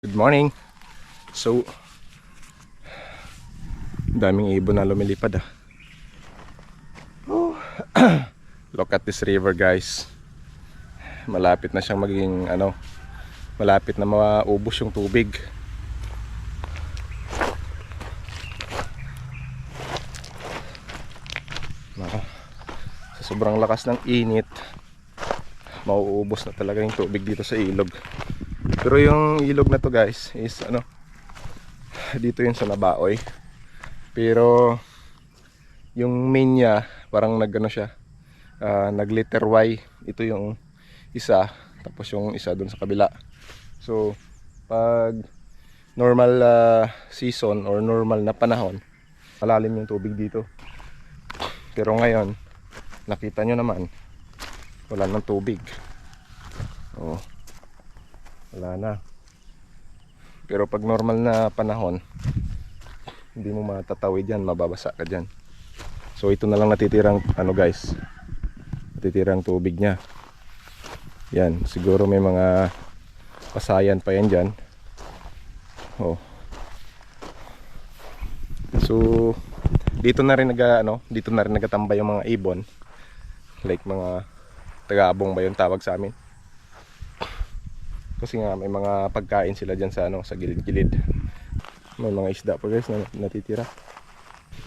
Good morning. So, daming ibon na lumilipad ah. Oh. Look at this river guys. Malapit na siyang maging ano, malapit na maubos yung tubig. Nako. Sa sobrang lakas ng init, mauubos na talaga yung tubig dito sa ilog. Pero yung ilog na to guys is ano dito yun sa Nabaoy. Pero yung main niya parang nagano siya ah, nag letter Y. Ito yung isa tapos yung isa doon sa kabila. So pag normal ah, season or normal na panahon malalim yung tubig dito. Pero ngayon nakita nyo naman wala nang tubig. Oh wala na. Pero pag normal na panahon hindi mo matatawid yan mababasa ka dyan. So ito na lang natitirang ano guys natitirang tubig nya yan siguro may mga pasayan pa yan dyan. Oh. So dito na rin nag ano dito na rin nagatambay yung mga ibon. Like mga taga-abong ba yung tawag sa amin kasi nga may mga pagkain sila dyan sa ano sa gilid-gilid. May mga isda pa guys na natitira.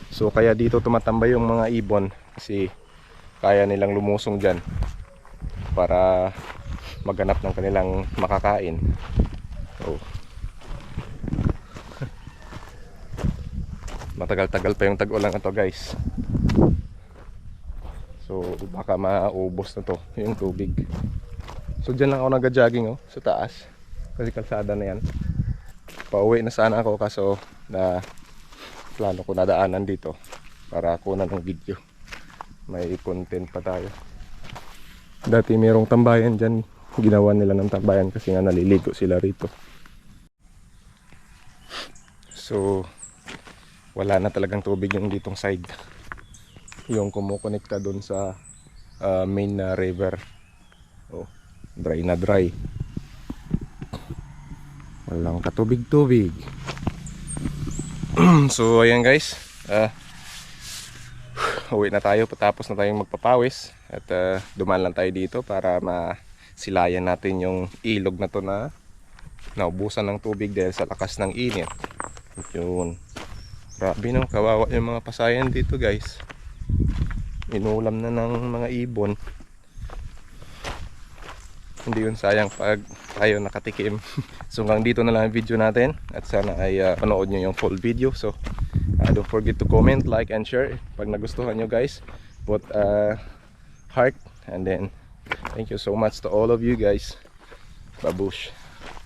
So kaya dito tumatambay yung mga ibon kasi kaya nilang lumusong dyan para maghanap ng kanilang makakain. So matagal-tagal pa yung tag-ulan ito guys. So baka maubos na to yung tubig So dyan lang ako nagja-jogging oh, sa taas. Kasi kalsada na yan. Pauwi na sana ako kaso na plano ko nadaanan dito para kunan ng video. May content pa tayo. Dati mayroong tambayan dyan. Ginawa nila ng tambayan kasi nga naliligo sila rito. So wala na talagang tubig yung ditong side. Yung kumukonekta doon sa ah, main na river. Dry na dry. Walang katubig-tubig. So ayan guys. Uh, uwi na tayo. Patapos na tayong magpapawis. At uh, dumaan lang tayo dito para masilayan natin yung ilog na to na naubusan ng tubig dahil sa lakas ng init. Yun. Grabe no? Kawawa yung mga pasayan dito guys. Inulam na ng mga ibon hindi yun sayang pag tayo nakatikim. So hanggang dito na lang ang video natin. At sana ay uh, panood nyo yung full video. So uh, don't forget to comment, like and share pag nagustuhan nyo guys. Put a heart and then thank you so much to all of you guys. Babush